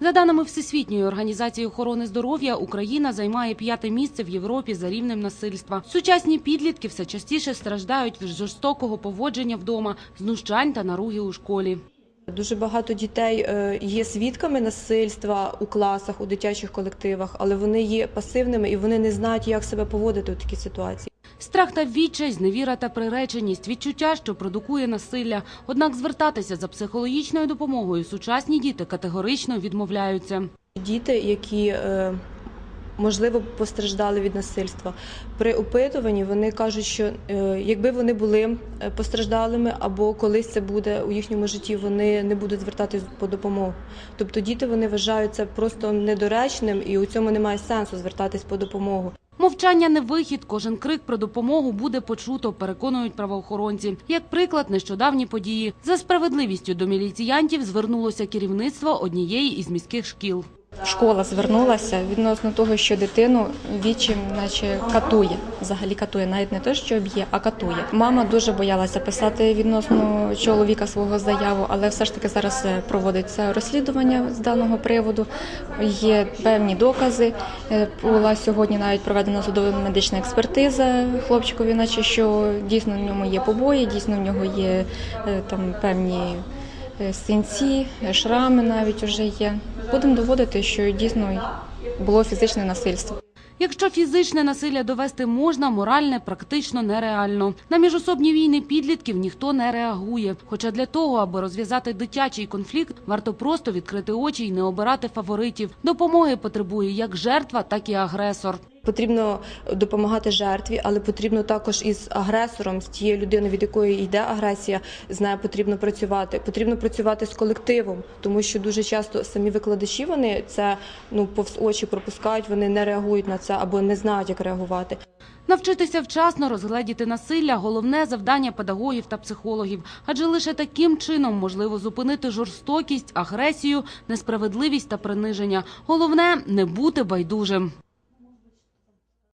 За даними Всесвітньої організації охорони здоров'я, Україна займає п'яте місце в Європі за рівнем насильства. Сучасні підлітки все частіше страждають від жорстокого поводження вдома, знущань та наруги у школі. Дуже багато дітей е, є свідками насильства у класах, у дитячих колективах, але вони є пасивними і вони не знають, як себе поводити у такій ситуації. Страх та відчай, зневіра та приреченість, відчуття, що продукує насилля. Однак звертатися за психологічною допомогою сучасні діти категорично відмовляються. Діти, які е, можливо постраждали від насильства, при опитуванні вони кажуть, що е, якби вони були е, постраждалими або колись це буде у їхньому житті, вони не будуть звертатись по допомогу. Тобто діти вони вважають це просто недоречним, і у цьому немає сенсу звертатись по допомогу. Мовчання не вихід. Кожен крик про допомогу буде почуто, переконують правоохоронці. Як приклад, нещодавні події за справедливістю до міліціянтів звернулося керівництво однієї із міських шкіл. Школа звернулася відносно того, що дитину вічим, наче катує, взагалі катує, навіть не те, що б'є, а катує. Мама дуже боялася писати відносно чоловіка свого заяву, але все ж таки зараз е, проводиться розслідування з даного приводу. Є певні докази. Е, Була сьогодні навіть проведена судова медична експертиза хлопчикові, наче що дійсно в ньому є побої, дійсно в нього є е, там певні. Е, Синці, е, шрами навіть вже є. Будемо доводити, що дійсно було фізичне насильство. Якщо фізичне насилля довести можна, моральне практично нереально. На міжособні війни підлітків ніхто не реагує. Хоча для того, аби розв'язати дитячий конфлікт, варто просто відкрити очі і не обирати фаворитів. Допомоги потребує як жертва, так і агресор. Потрібно допомагати жертві, але потрібно також із агресором, з тією людиною, від якої йде агресія, з нею потрібно працювати. Потрібно працювати з колективом, тому що дуже часто самі викладачі вони це ну повз очі пропускають, вони не реагують на це або не знають, як реагувати. Навчитися вчасно розгледіти насилля – головне завдання педагогів та психологів. Адже лише таким чином можливо зупинити жорстокість, агресію, несправедливість та приниження. Головне – не бути байдужим.